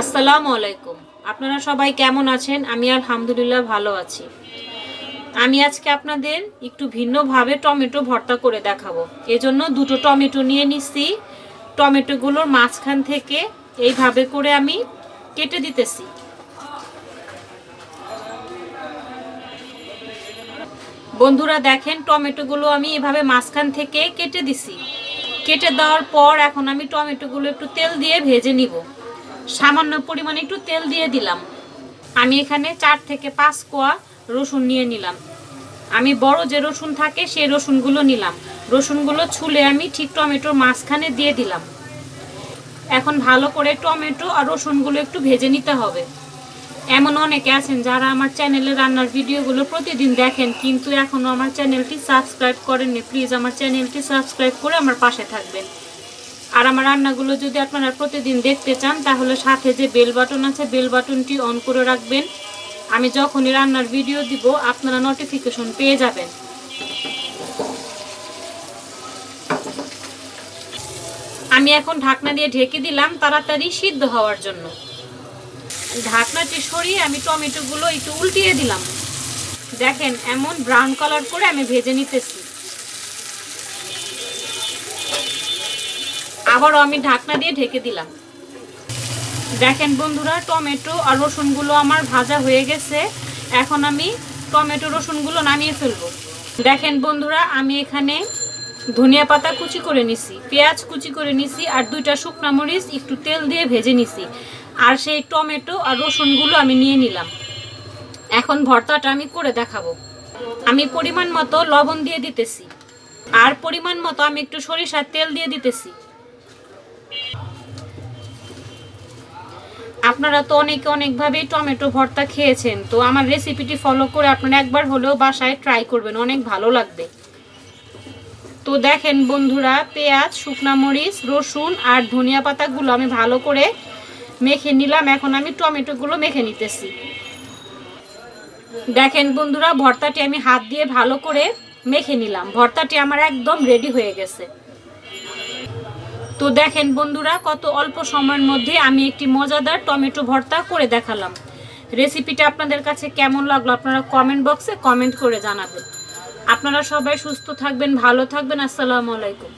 আসসালামু আলাইকুম। আপনারা সবাই কেমন আছেন? আমি আলহামদুলিল্লাহ ভালো আছি। আমি আজকে আপনাদের একটু ভিন্নভাবে টমেটো ভর্তা করে দেখাবো। এজন্য দুটো টমেটো নিয়ে নিচ্ছি। টমেটোগুলোর মাঝখান থেকে এইভাবে করে আমি কেটে দিতেছি। বন্ধুরা দেখেন, টমেটোগুলো আমি এভাবে মাঝখান থেকে কেটে দিছি। কেটে দেওয়ার পর এখন আমি টমেটোগুলো একটু তেল দিয়ে ভেজে নিব। সামান্য পরিমাণে একটু তেল দিয়ে দিলাম। আমি এখানে চার থেকে পাঁচ কোয়া রসুন নিয়ে নিলাম। আমি বড় যে রসুন থাকে সেই রসুনগুলো নিলাম। রসুনগুলো ছুলে আমি ঠিক টমেটোর মাঝখানে দিয়ে দিলাম। এখন ভালো করে টমেটো আর রসুনগুলো একটু ভেজে নিতে হবে। এমন অনেকে আছেন যারা আমার চ্যানেলে রান্নার ভিডিওগুলো প্রতিদিন দেখেন, কিন্তু এখনও আমার চ্যানেলটি সাবস্ক্রাইব করেননি। প্লিজ আমার চ্যানেলটি সাবস্ক্রাইব করে আমার পাশে থাকবেন। আর আমার রান্নাগুলো যদি আপনারা প্রতিদিন দেখতে চান, তাহলে সাথে যে বেল বাটন আছে বেল বাটনটি অন করে রাখবেন। আমি যখনই রান্নার ভিডিও দিব, আপনারা নোটিফিকেশন পেয়ে যাবেন। আমি এখন ঢাকনা দিয়ে ঢেকে দিলাম তাড়াতাড়ি সিদ্ধ হওয়ার জন্য। ঢাকনাটি সরিয়ে আমি টমেটোগুলো একটু উল্টিয়ে দিলাম। দেখেন, এমন ব্রাউন কালার করে আমি ভেজে নিতেছি। আবারও আমি ঢাকনা দিয়ে ঢেকে দিলাম। দেখেন বন্ধুরা, টমেটো আর রসুনগুলো আমার ভাজা হয়ে গেছে। এখন আমি টমেটো রসুনগুলো নামিয়ে ফেলব। দেখেন বন্ধুরা, আমি এখানে ধনিয়া পাতা কুচি করে নিছি, পেঁয়াজ কুচি করে নিছি আর দুইটা শুকনো মরিচ একটু তেল দিয়ে ভেজে নিছি। আর সেই টমেটো আর রসুনগুলো আমি নিয়ে নিলাম। এখন ভর্তাটা আমি করে দেখাবো। আমি পরিমাণ মতো লবণ দিয়ে দিতেছি। আর পরিমাণ মতো আমি একটু সরিষার তেল দিয়ে দিতেছি। আপনারা তো অনেকে অনেকভাবেই টমেটো ভর্তা খেয়েছেন, তো আমার রেসিপিটি ফলো করে আপনারা একবার হলেও বাসায় ট্রাই করবেন, অনেক ভালো লাগবে। তো দেখেন বন্ধুরা, পেঁয়াজ, শুকনা মরিচ, রসুন আর ধনিয়া পাতাগুলো আমি ভালো করে মেখে নিলাম, এখন আমি টমেটোগুলো মেখে নিতেছি। দেখেন বন্ধুরা, ভর্তাটি আমি হাত দিয়ে ভালো করে মেখে নিলাম, ভর্তাটি আমার একদম রেডি হয়ে গেছে। তো দেখেন বন্ধুরা, কত অল্প সময়ের মধ্যে আমি একটি মজাদার টমেটো ভর্তা করে দেখালাম। রেসিপিটা আপনাদের কাছে কেমন লাগল আপনারা কমেন্ট বক্সে কমেন্ট করে জানাবেন। আপনারা সবাই সুস্থ থাকবেন, ভালো থাকবেন, আসসালামু আলাইকুম।